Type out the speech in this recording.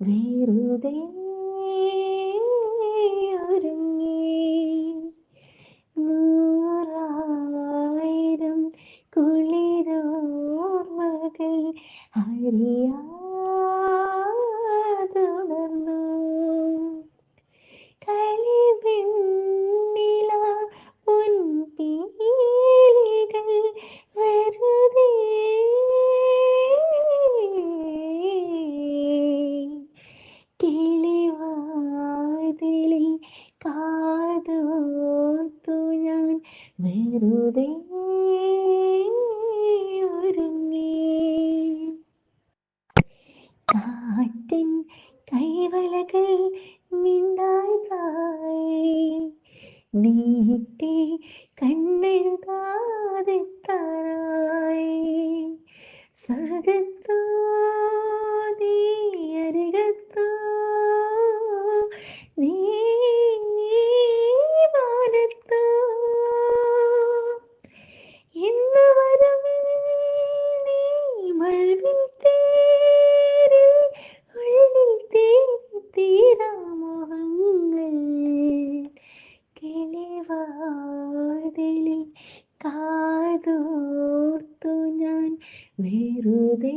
വെറുതെ ഒരുങ്ങി നൂറായിരം കുളിരോർമകൾ അറിയാതുണർന്നു കാതോർത്തു ഞാൻ വെറുതെ ഒരുങ്ങി. കാറ്റിൻ കൈവലകൾ നീട്ടി കണ്ണെഴുതാതെ താരായി സ്വർഗത്തോ മഴവിൽ തേരിൽ ഉള്ളിൽ തീ തീരാമോഹങ്ങൾ കിളിവാതിലിൽ കാതോർത്തു ഞാൻ വെറുതെ